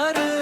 yarım